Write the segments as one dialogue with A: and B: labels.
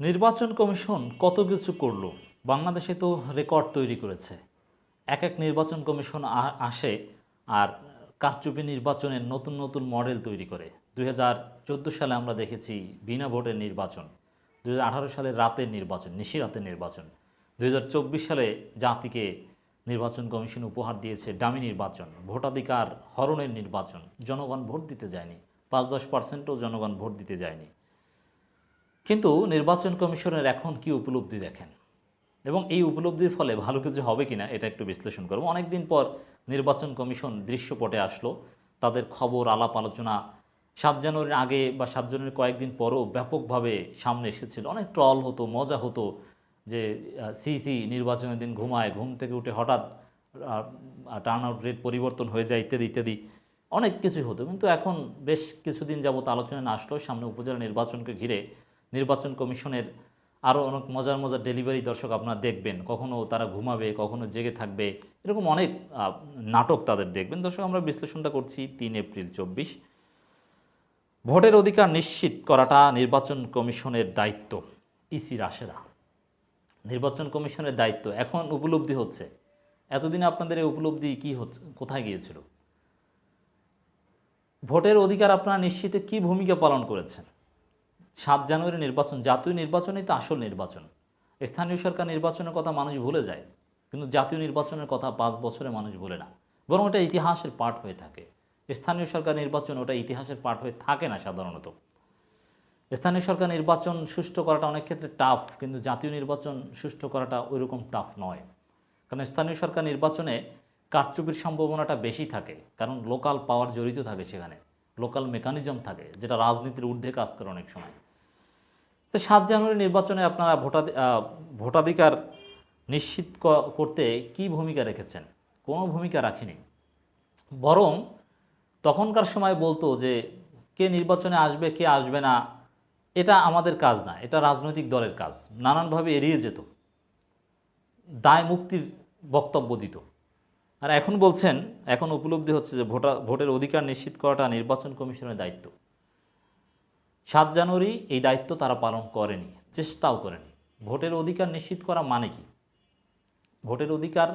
A: নির্বাচন কমিশন কত কিছু করল? বাংলাদেশে তো রেকর্ড তৈরি করেছে। এক এক নির্বাচন কমিশন আসে আর কারচুপি নির্বাচনের নতুন নতুন মডেল তৈরি করে। দুই হাজার চোদ্দ সালে আমরা দেখেছি বিনা ভোটের নির্বাচন দু হাজার আঠারো সালে রাতের নির্বাচন, নিশি রাতের নির্বাচন দু হাজার চব্বিশ সালে জাতিকে নির্বাচন কমিশন উপহার দিয়েছে ডামি নির্বাচন, ভোটাধিকার হরণের নির্বাচন, জনগণ ভোট দিতে যায়নি, পাঁচ দশ পার্সেন্টও জনগণ ভোট দিতে যায়নি। কিন্তু নির্বাচন কমিশনের এখন কি উপলব্ধি দেখেন? এবং এই উপলব্ধির ফলে ভালো কিছু হবে কিনা এটা একটু বিশ্লেষণ করব। অনেকদিন পর নির্বাচন কমিশন দৃশ্যপটে আসলো। তাদের খবর, আলাপ, আলোচনা সাত জানুয়ারির আগে বা সাত জানুয়ারির কয়েকদিন পরও ব্যাপকভাবে সামনে এসেছিল। অনেক ট্রল হতো, মজা হতো যে সিসি নির্বাচনের দিন ঘুমায়, ঘুম থেকে উঠে হঠাৎ টার্ন আউট রেট পরিবর্তন হয়ে যায়, ইত্যাদি ইত্যাদি। অনেক কিছুই হতো। কিন্তু এখন বেশ কিছুদিন যাবত আলোচনা না আসলেও সামনে উপজেলা নির্বাচনকে ঘিরে নির্বাচন কমিশনের আরও অনেক মজার মজার ডেলিভারি দর্শক আপনারা দেখবেন। কখনো তারা ঘুমাবে, কখনো জেগে থাকবে, এরকম অনেক নাটক তাদের দেখবেন। দর্শক, আমরা বিশ্লেষণটা করছি তিন এপ্রিল চব্বিশ। ভোটের অধিকার নিশ্চিত করাটা নির্বাচন কমিশনের দায়িত্ব ইসির আসে না নির্বাচন কমিশনের দায়িত্ব, এখন উপলব্ধি হচ্ছে। এতদিনে আপনাদের এই উপলব্ধি কী হচ্ছে, কোথায় গিয়েছিল? ভোটের অধিকার আপনারা নিশ্চিতে কি ভূমিকা পালন করেছেন? সাত জানুয়ারি নির্বাচন, জাতীয় নির্বাচনই তো আসল নির্বাচন। স্থানীয় সরকার নির্বাচনের কথা মানুষ ভুলে যায়, কিন্তু জাতীয় নির্বাচনের কথা পাঁচ বছরে মানুষ ভুলে না। বরং ওটা ইতিহাসের পাঠ হয়ে থাকে। স্থানীয় সরকার নির্বাচন ওটা ইতিহাসের পাঠ হয়ে থাকে না সাধারণত। স্থানীয় সরকার নির্বাচন সুষ্ঠু করাটা অনেক ক্ষেত্রে টাফ কিন্তু জাতীয় নির্বাচন সুষ্ঠু করাটা ওইরকম টাফ নয়। কারণ স্থানীয় সরকার নির্বাচনে কারচুপির সম্ভাবনাটা বেশি থাকে, কারণ লোকাল পাওয়ার জড়িত থাকে সেখানে। লোকাল মেকানিজম থাকে, যেটা রাজনীতির ঊর্ধ্বে কাজ করে অনেক সময়। তো সাত জানুয়ারি নির্বাচনে আপনারা আহ, ভোটাধিকার নিশ্চিত করতে কি ভূমিকা রেখেছেন? কোনো ভূমিকা রাখিনি। বরং তখনকার সময় বলতো যে কে নির্বাচনে আসবে কে আসবে না এটা আমাদের কাজ না এটা রাজনৈতিক দলের কাজ নানানভাবে এড়িয়ে যেত। দায় মুক্তির বক্তব্য দিত। আর এখন বলছেন এখন উপলব্ধি হচ্ছে যে ভোটা ভোটের অধিকার নিশ্চিত করাটা নির্বাচন কমিশনের দায়িত্ব। সাত জানুয়ারি এই দায়িত্ব তারা পালন করেনি, চেষ্টাও করেনি। ভোটের অধিকার নিশ্চিত করা মানে কি? ভোটের অধিকার,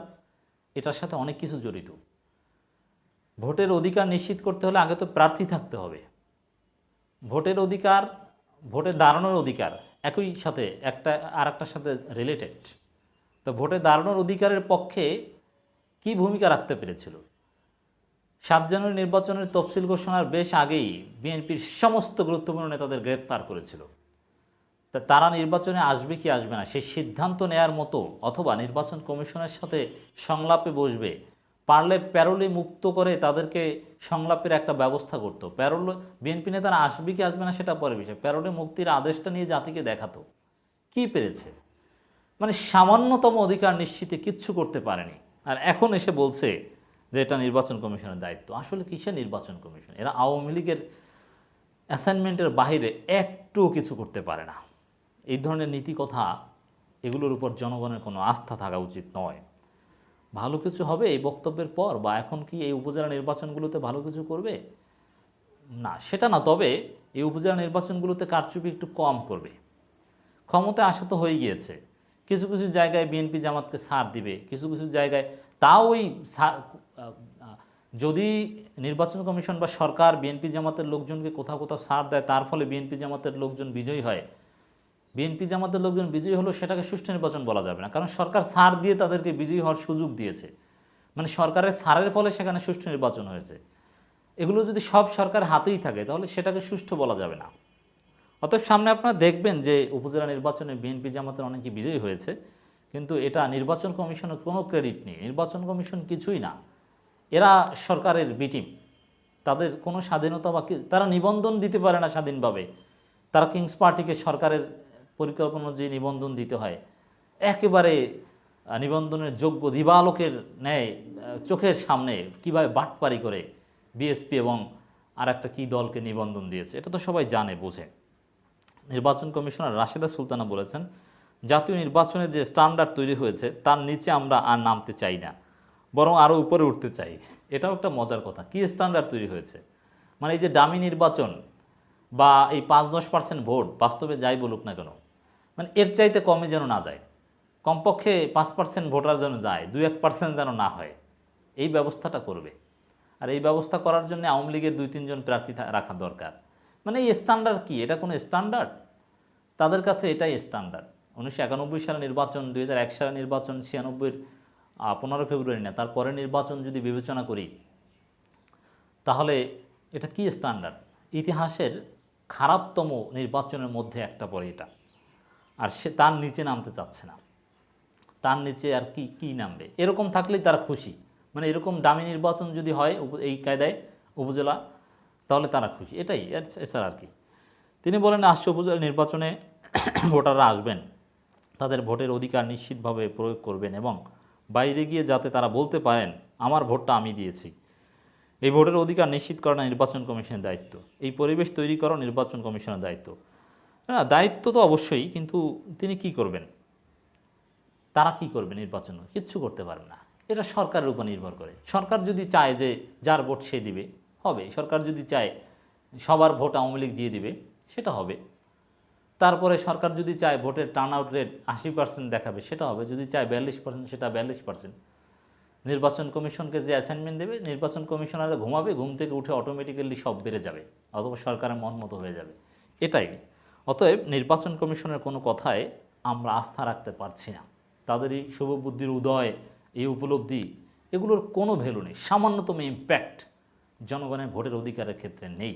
A: এটার সাথে অনেক কিছু জড়িত। ভোটের অধিকার নিশ্চিত করতে হলে আগে তো প্রার্থী থাকতে হবে। ভোটের অধিকার, ভোটে দাঁড়ানোর অধিকার একই সাথে একটা আর একটার সাথে রিলেটেড তো ভোটে দাঁড়ানোর অধিকারের পক্ষে কি ভূমিকা রাখতে পেরেছিল? সাত জানুয়ারি নির্বাচনের তফসিল ঘোষণার বেশ আগেই বিএনপির সমস্ত গুরুত্বপূর্ণ নেতাদের গ্রেপ্তার করেছিল। তা তারা নির্বাচনে আসবে কি আসবে না সেই সিদ্ধান্ত নেয়ার মতো অথবা নির্বাচন কমিশনের সাথে সংলাপে বসবে, পারলে প্যারোলে মুক্ত করে তাদেরকে সংলাপের একটা ব্যবস্থা করতো। প্যারোল, বিএনপি নেতারা আসবে কি আসবে না সেটা পরে বিষয়। প্যারোলে মুক্তির আদেশটা নিয়ে জাতিকে দেখাতো। কি পেরেছে? মানে সামান্যতম অধিকার নিশ্চিতে কিচ্ছু করতে পারেনি। আর এখন এসে বলছে যে এটা নির্বাচন কমিশনের দায়িত্ব। আসলে কিসের নির্বাচন কমিশন? এরা আওয়ামী লীগের অ্যাসাইনমেন্টের বাইরে একটুও কিছু করতে পারে না। এই ধরনের নীতি কথা এগুলোর উপর জনগণের কোনো আস্থা থাকা উচিত নয়। ভালো কিছু হবে এই বক্তব্যের পর বা এখন কি এই উপজেলা নির্বাচনগুলোতে ভালো কিছু করবে? না, সেটা না, তবে এই উপজেলা নির্বাচনগুলোতে কারচুপি একটু কম করবে। ক্ষমতায় আসা তো হয়ে গিয়েছে। কিছু কিছু জায়গায় বিএনপি জামাতকে ছাড় দিবে, কিছু কিছু জায়গায় তাও ওই যদি নির্বাচন কমিশন বা সরকার বিএনপি জামাতের লোকজনকে কোথাও কোথাও সার দেয়, তার ফলে বিএনপি জামাতের লোকজন বিজয়ী হয়। বিএনপি জামাতের লোকজন বিজয়ী হলো সেটাকে সুষ্ঠু নির্বাচন বলা যাবে না। কারণ সরকার সার দিয়ে তাদেরকে বিজয়ী হওয়ার সুযোগ দিয়েছে। মানে সরকারের সারের ফলে সেখানে সুষ্ঠু নির্বাচন হয়েছে। এগুলো যদি সব সরকার হাতেই থাকে, তাহলে সেটাকে সুষ্ঠু বলা যাবে না। অতএব সামনে আপনারা দেখবেন যে উপজেলা নির্বাচনে বিএনপি জামাতের অনেকে বিজয়ী হয়েছে। কিন্তু এটা নির্বাচন কমিশনের কোনো ক্রেডিট নেই। নির্বাচন কমিশন কিছুই না। এরা সরকারের বিটিম তাদের কোনো স্বাধীনতা বা তারা নিবন্ধন দিতে পারে না স্বাধীনভাবে। তারা কিংস পার্টিকে সরকারের পরিকল্পনা যে নিবন্ধন দিতে হয়। একেবারে নিবন্ধনের যোগ্য দিবালোকের ন্যায় চোখের সামনে কীভাবে বাটপারি করে বিএসপি এবং আর একটা কী দলকে নিবন্ধন দিয়েছে, এটা তো সবাই জানে, বোঝে। নির্বাচন কমিশনার রাশেদা সুলতানা বলেছেন, জাতীয় নির্বাচনে যে স্ট্যান্ডার্ড তৈরি হয়েছে, তার নিচে আমরা আর নামতে চাই না। বরং আরও উপরে উঠতে চাই। এটাও একটা মজার কথা। কী স্ট্যান্ডার্ড তৈরি হয়েছে? মানে এই যে দামি নির্বাচন বা এই পাঁচ দশ পার্সেন্ট ভোট, বাস্তবে যাই বলুক না কেন মানে এর চাইতে কমে যেন না যায়। কমপক্ষে পাঁচ পার্সেন্ট ভোটার যেন যায় দু এক পার্সেন্ট যেন না হয়, এই ব্যবস্থাটা করবে। আর এই ব্যবস্থা করার জন্য আওয়ামী লীগের দুই তিনজন প্রার্থী রাখা দরকার। মানে এই স্ট্যান্ডার্ড কি? এটা কোনো স্ট্যান্ডার্ড তাদের কাছে এটাই স্ট্যান্ডার্ড উনিশশো একানব্বই সালে নির্বাচন, দুই হাজার এক সালে নির্বাচন, ছিয়ানব্বইয়ের পনেরো ফেব্রুয়ারি না, তারপরে নির্বাচন যদি বিবেচনা করি, তাহলে এটা কি স্ট্যান্ডার্ড ইতিহাসের খারাপতম নির্বাচনের মধ্যে একটা পড়ে এটা। আর সে তার নিচে নামতে চাচ্ছে না। তার নিচে আর কি কি নামবে? এরকম থাকলেই তারা খুশি। মানে এরকম দামি নির্বাচন যদি হয় এই কায়দায় উপজেলা, তাহলে তারা খুশি। এটাই এছাড়া আর কি। তিনি বলেন, আসছে উপজেলা নির্বাচনে ভোটাররা আসবেন। তাদের ভোটের অধিকার নিশ্চিতভাবে প্রয়োগ করবেন এবং বাইরে গিয়ে যাতে তারা বলতে পারেন, আমার ভোটটা আমি দিয়েছি। এই ভোটের অধিকার নিশ্চিত করা না নির্বাচন কমিশনের দায়িত্ব। এই পরিবেশ তৈরি করা নির্বাচন কমিশনের দায়িত্ব। না, দায়িত্ব তো অবশ্যই, কিন্তু তিনি কি করবেন? তারা কি করবে নির্বাচন? কিচ্ছু করতে পারবে না। এটা সরকারের উপর নির্ভর করে। সরকার যদি চায় যে যার ভোট সে দিবে, হবে। সরকার যদি চায় সবার ভোট আওয়ামী লীগ দিয়ে দিবে, সেটা হবে। তারপরে সরকার যদি চায় ভোটের টার্ন আউট রেট আশি পার্সেন্ট দেখাবে, সেটা হবে। যদি চায় বিয়াল্লিশ পার্সেন্ট সেটা বিয়াল্লিশ পার্সেন্ট নির্বাচন কমিশনকে যে অ্যাসাইনমেন্ট দেবে, নির্বাচন কমিশনাররা ঘুমাবে, ঘুম থেকে উঠে অটোমেটিক্যালি সব বেড়ে যাবে, অথবা সরকারের মন মতো হয়ে যাবে। এটাই। অতএব নির্বাচন কমিশনের কোনো কথায় আমরা আস্থা রাখতে পারছি না। তাদের এই শুভবুদ্ধির উদয়, এই উপলব্ধি, এগুলোর কোনো ভ্যালু নেই। সামান্যতম ইম্প্যাক্ট জনগণের ভোটের অধিকারের ক্ষেত্রে নেই।